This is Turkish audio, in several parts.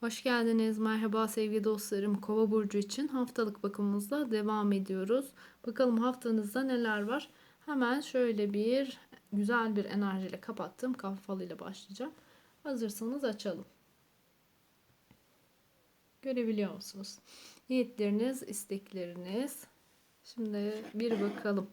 Hoş geldiniz. Merhaba sevgili dostlarım. Kova burcu için haftalık bakımımızda devam ediyoruz. Bakalım haftanızda neler var? Hemen şöyle bir güzel bir enerjiyle kapattım. Kafalıyla başlayacağım. Hazırsanız açalım. Görebiliyor musunuz? Niyetleriniz, istekleriniz. Şimdi bir bakalım.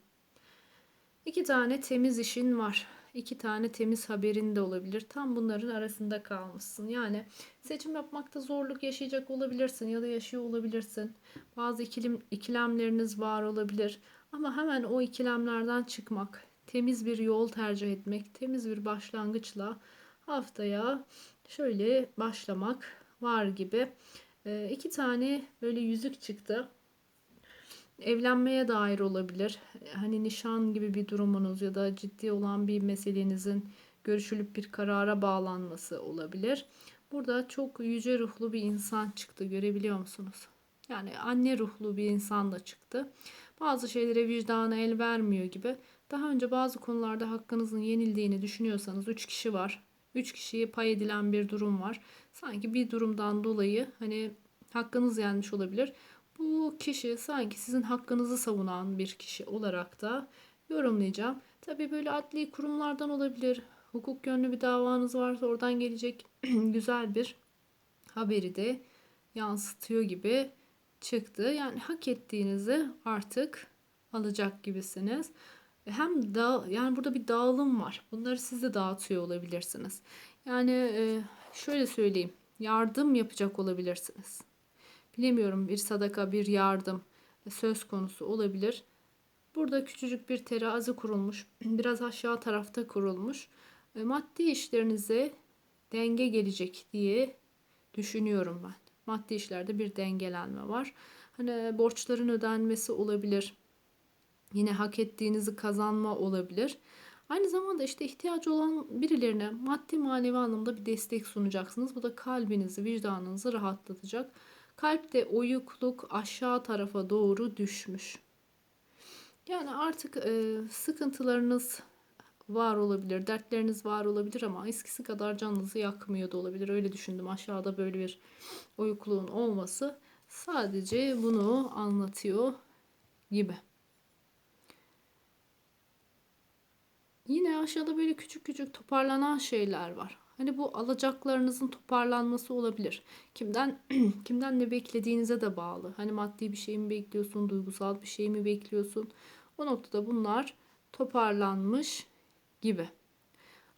İki tane temiz işin var. İki tane temiz haberin de olabilir. Tam bunların arasında kalmışsın. Yani seçim yapmakta zorluk yaşayacak olabilirsin ya da yaşıyor olabilirsin. Bazı ikilim, ikilemleriniz var olabilir. Ama hemen o ikilemlerden çıkmak, temiz bir yol tercih etmek, temiz bir başlangıçla haftaya şöyle başlamak var gibi. Ee, iki tane böyle yüzük çıktı evlenmeye dair olabilir. Hani nişan gibi bir durumunuz ya da ciddi olan bir meselenizin görüşülüp bir karara bağlanması olabilir. Burada çok yüce ruhlu bir insan çıktı görebiliyor musunuz? Yani anne ruhlu bir insan da çıktı. Bazı şeylere vicdanı el vermiyor gibi. Daha önce bazı konularda hakkınızın yenildiğini düşünüyorsanız 3 kişi var. 3 kişiye pay edilen bir durum var. Sanki bir durumdan dolayı hani hakkınız yenmiş olabilir. Bu kişi sanki sizin hakkınızı savunan bir kişi olarak da yorumlayacağım. Tabi böyle adli kurumlardan olabilir. Hukuk yönlü bir davanız varsa oradan gelecek güzel bir haberi de yansıtıyor gibi çıktı. Yani hak ettiğinizi artık alacak gibisiniz. Hem da yani burada bir dağılım var. Bunları siz de dağıtıyor olabilirsiniz. Yani e, şöyle söyleyeyim. Yardım yapacak olabilirsiniz bilemiyorum bir sadaka, bir yardım söz konusu olabilir. Burada küçücük bir terazi kurulmuş. Biraz aşağı tarafta kurulmuş. E, maddi işlerinize denge gelecek diye düşünüyorum ben. Maddi işlerde bir dengelenme var. Hani borçların ödenmesi olabilir. Yine hak ettiğinizi kazanma olabilir. Aynı zamanda işte ihtiyacı olan birilerine maddi manevi anlamda bir destek sunacaksınız. Bu da kalbinizi, vicdanınızı rahatlatacak. Kalpte oyukluk aşağı tarafa doğru düşmüş. Yani artık e, sıkıntılarınız var olabilir, dertleriniz var olabilir ama eskisi kadar canınızı yakmıyor da olabilir. Öyle düşündüm. Aşağıda böyle bir oyukluğun olması sadece bunu anlatıyor gibi. Yine aşağıda böyle küçük küçük toparlanan şeyler var. Hani bu alacaklarınızın toparlanması olabilir. Kimden kimden ne beklediğinize de bağlı. Hani maddi bir şey mi bekliyorsun, duygusal bir şey mi bekliyorsun? O noktada bunlar toparlanmış gibi.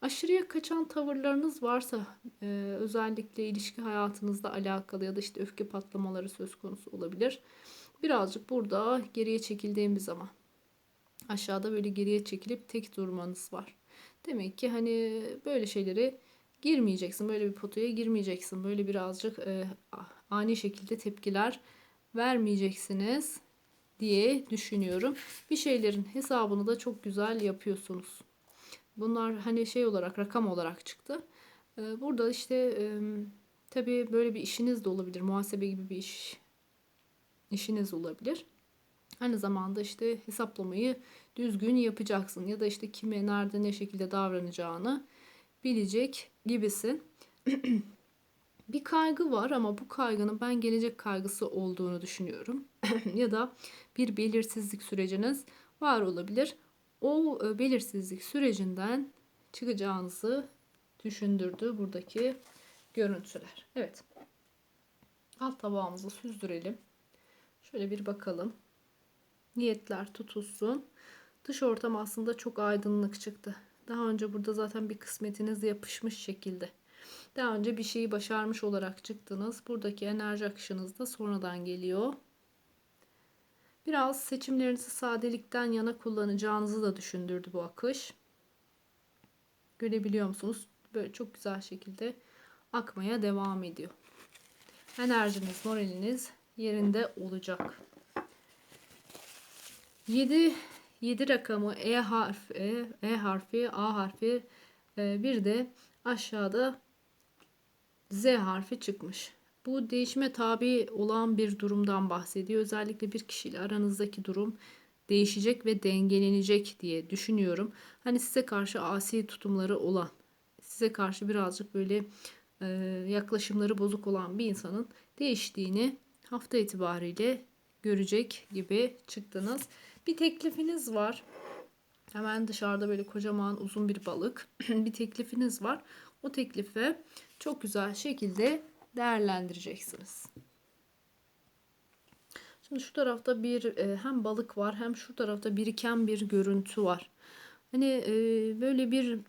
Aşırıya kaçan tavırlarınız varsa e, özellikle ilişki hayatınızda alakalı ya da işte öfke patlamaları söz konusu olabilir. Birazcık burada geriye çekildiğimiz zaman aşağıda böyle geriye çekilip tek durmanız var. Demek ki hani böyle şeyleri girmeyeceksin. Böyle bir potaya girmeyeceksin. Böyle birazcık e, ani şekilde tepkiler vermeyeceksiniz diye düşünüyorum. Bir şeylerin hesabını da çok güzel yapıyorsunuz. Bunlar hani şey olarak rakam olarak çıktı. E, burada işte e, tabii böyle bir işiniz de olabilir. Muhasebe gibi bir iş işiniz olabilir. Aynı zamanda işte hesaplamayı düzgün yapacaksın ya da işte kime nerede ne şekilde davranacağını bilecek gibisin. bir kaygı var ama bu kaygının ben gelecek kaygısı olduğunu düşünüyorum. ya da bir belirsizlik süreciniz var olabilir. O e, belirsizlik sürecinden çıkacağınızı düşündürdü buradaki görüntüler. Evet. Alt tabağımızı süzdürelim. Şöyle bir bakalım. Niyetler tutulsun. Dış ortam aslında çok aydınlık çıktı. Daha önce burada zaten bir kısmetiniz yapışmış şekilde. Daha önce bir şeyi başarmış olarak çıktınız. Buradaki enerji akışınız da sonradan geliyor. Biraz seçimlerinizi sadelikten yana kullanacağınızı da düşündürdü bu akış. Görebiliyor musunuz? Böyle çok güzel şekilde akmaya devam ediyor. Enerjiniz, moraliniz yerinde olacak. 7 7 rakamı E harfi, E, e harfi, A harfi, e, bir de aşağıda Z harfi çıkmış. Bu değişime tabi olan bir durumdan bahsediyor. Özellikle bir kişiyle aranızdaki durum değişecek ve dengelenecek diye düşünüyorum. Hani size karşı asi tutumları olan, size karşı birazcık böyle e, yaklaşımları bozuk olan bir insanın değiştiğini hafta itibariyle görecek gibi çıktınız. Bir teklifiniz var. Hemen dışarıda böyle kocaman uzun bir balık. bir teklifiniz var. O teklifi çok güzel şekilde değerlendireceksiniz. Şimdi şu tarafta bir e, hem balık var hem şu tarafta biriken bir görüntü var. Hani e, böyle bir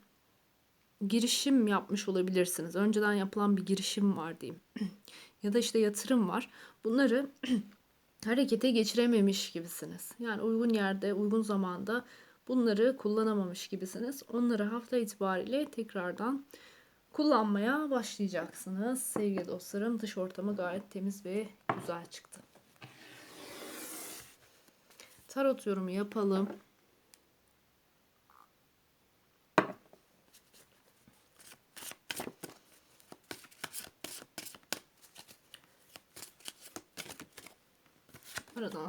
girişim yapmış olabilirsiniz. Önceden yapılan bir girişim var diyeyim. ya da işte yatırım var. Bunları harekete geçirememiş gibisiniz. Yani uygun yerde, uygun zamanda bunları kullanamamış gibisiniz. Onları hafta itibariyle tekrardan kullanmaya başlayacaksınız. Sevgili dostlarım dış ortamı gayet temiz ve güzel çıktı. Tarot yorumu yapalım.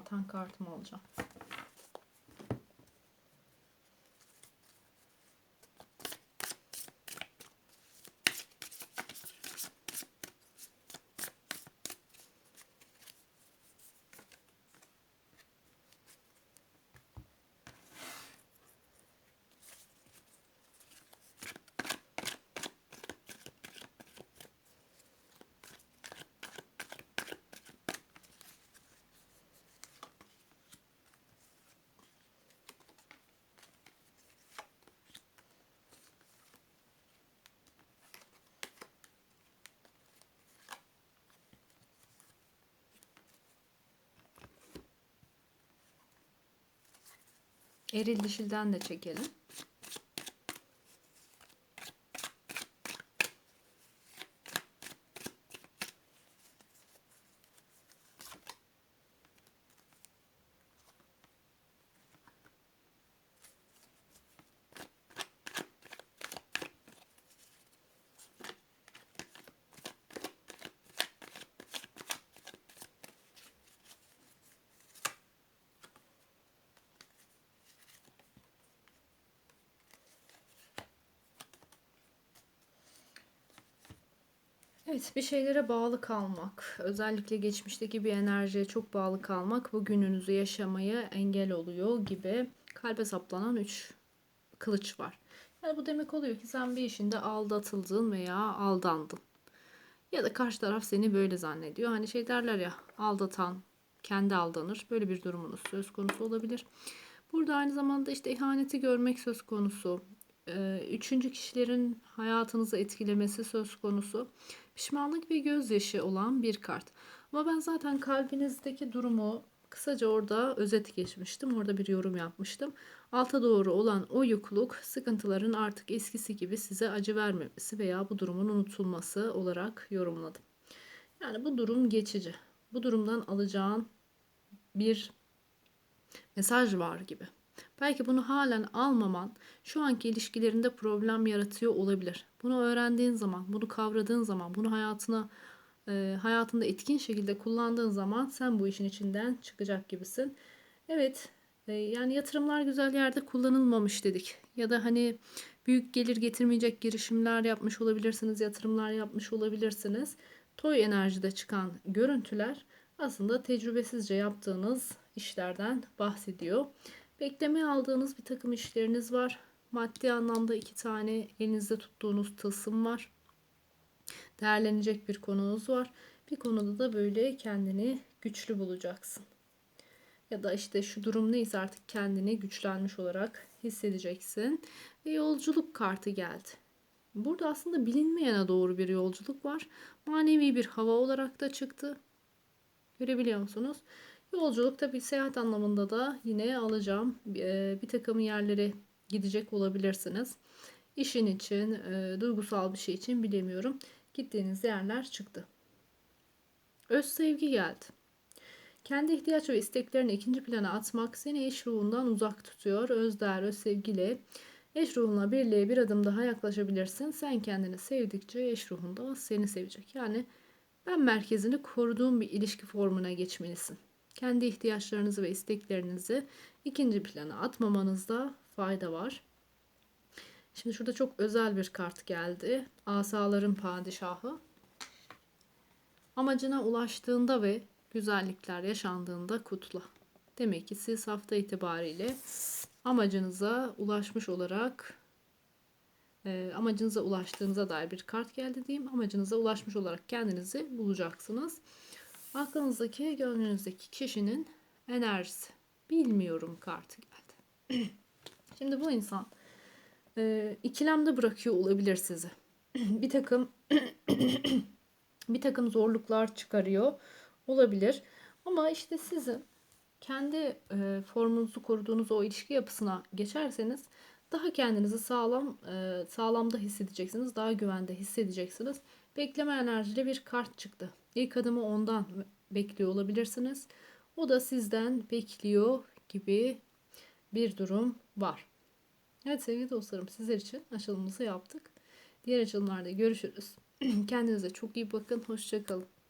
Atan kartımı alacağım. Eril dişilden de çekelim. Evet, bir şeylere bağlı kalmak, özellikle geçmişteki bir enerjiye çok bağlı kalmak bugününüzü yaşamaya engel oluyor gibi kalbe saplanan 3 kılıç var. Yani bu demek oluyor ki sen bir işinde aldatıldın veya aldandın. Ya da karşı taraf seni böyle zannediyor. Hani şey derler ya aldatan kendi aldanır. Böyle bir durumunuz söz konusu olabilir. Burada aynı zamanda işte ihaneti görmek söz konusu. Ee, üçüncü kişilerin hayatınızı etkilemesi söz konusu pişmanlık ve gözyaşı olan bir kart. Ama ben zaten kalbinizdeki durumu kısaca orada özet geçmiştim. Orada bir yorum yapmıştım. Alta doğru olan o yukluk sıkıntıların artık eskisi gibi size acı vermemesi veya bu durumun unutulması olarak yorumladım. Yani bu durum geçici. Bu durumdan alacağın bir mesaj var gibi. Belki bunu halen almaman şu anki ilişkilerinde problem yaratıyor olabilir. Bunu öğrendiğin zaman, bunu kavradığın zaman, bunu hayatına e, hayatında etkin şekilde kullandığın zaman sen bu işin içinden çıkacak gibisin. Evet, e, yani yatırımlar güzel yerde kullanılmamış dedik. Ya da hani büyük gelir getirmeyecek girişimler yapmış olabilirsiniz, yatırımlar yapmış olabilirsiniz. Toy enerjide çıkan görüntüler aslında tecrübesizce yaptığınız işlerden bahsediyor. Bekleme aldığınız bir takım işleriniz var. Maddi anlamda iki tane elinizde tuttuğunuz tılsım var. Değerlenecek bir konunuz var. Bir konuda da böyle kendini güçlü bulacaksın. Ya da işte şu durum neyse artık kendini güçlenmiş olarak hissedeceksin. Ve yolculuk kartı geldi. Burada aslında bilinmeyene doğru bir yolculuk var. Manevi bir hava olarak da çıktı. Görebiliyor musunuz? Yolculuk tabi seyahat anlamında da yine alacağım. E, bir takım yerlere gidecek olabilirsiniz. İşin için, e, duygusal bir şey için bilemiyorum. Gittiğiniz yerler çıktı. Öz sevgi geldi. Kendi ihtiyaç ve isteklerini ikinci plana atmak seni eş ruhundan uzak tutuyor. Öz değer, öz sevgiyle eş ruhunla birliğe bir adım daha yaklaşabilirsin. Sen kendini sevdikçe eş ruhunda seni sevecek. Yani ben merkezini koruduğun bir ilişki formuna geçmelisin kendi ihtiyaçlarınızı ve isteklerinizi ikinci plana atmamanızda fayda var. Şimdi şurada çok özel bir kart geldi. Asaların padişahı. Amacına ulaştığında ve güzellikler yaşandığında kutla. Demek ki siz hafta itibariyle amacınıza ulaşmış olarak e, amacınıza ulaştığınıza dair bir kart geldi diyeyim. Amacınıza ulaşmış olarak kendinizi bulacaksınız. Aklınızdaki, gönlünüzdeki kişinin enerjisi. Bilmiyorum kartı geldi. Şimdi bu insan e, ikilemde bırakıyor olabilir sizi. bir takım bir takım zorluklar çıkarıyor olabilir. Ama işte sizin kendi e, formunuzu koruduğunuz o ilişki yapısına geçerseniz daha kendinizi sağlam e, sağlamda hissedeceksiniz. Daha güvende hissedeceksiniz. Bekleme enerjili bir kart çıktı. İlk adımı ondan bekliyor olabilirsiniz. O da sizden bekliyor gibi bir durum var. Evet sevgili dostlarım sizler için açılımımızı yaptık. Diğer açılımlarda görüşürüz. Kendinize çok iyi bakın. Hoşçakalın.